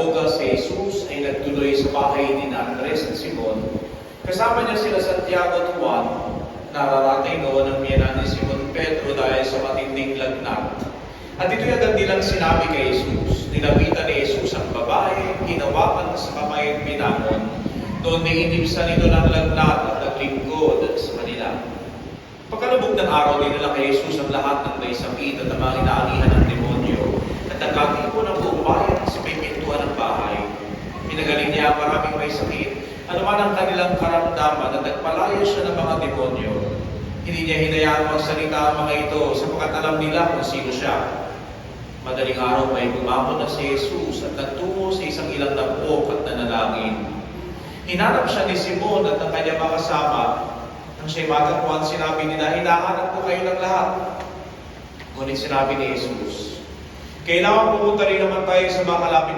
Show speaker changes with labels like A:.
A: sinagoga si Jesus ay nagtuloy sa bahay ni Andres at Simon. Kasama niya sila Santiago at Juan. Nararatay noon ang miyanan ni Simon Pedro dahil sa matinding lagnat. At ito'y agad nilang sinabi kay Jesus. Nilapitan ni Jesus ang babae, hinawakan sa kamay at binangon. Doon niinibsan ito ng lagnat at naglingkod sa kanila. Pagkalubog ng araw, dinala kay Jesus ang lahat ng may sakit at ang mga inaanihan ng demonyo. At nagkatipon ang buong bayan sa may pintuan ng bahay. Ang maraming may sakit, anuman ang kanilang karamdaman at nagpalayo siya ng mga demonyo. Hindi niya hinayaan magsalita ang mga ito sapagkat alam nila kung sino siya. Madaling araw may gumamon na si Jesus at nagtungo sa isang ilang dapok at nanalangin. Hinanap siya ni Simon at ng kanyang mga kasama. Nang siya'y matagpuan, sinabi nila, hinahanap ko kayo ng lahat. Ngunit sinabi ni Jesus, kailangan pumunta rin naman tayo sa mga kalapit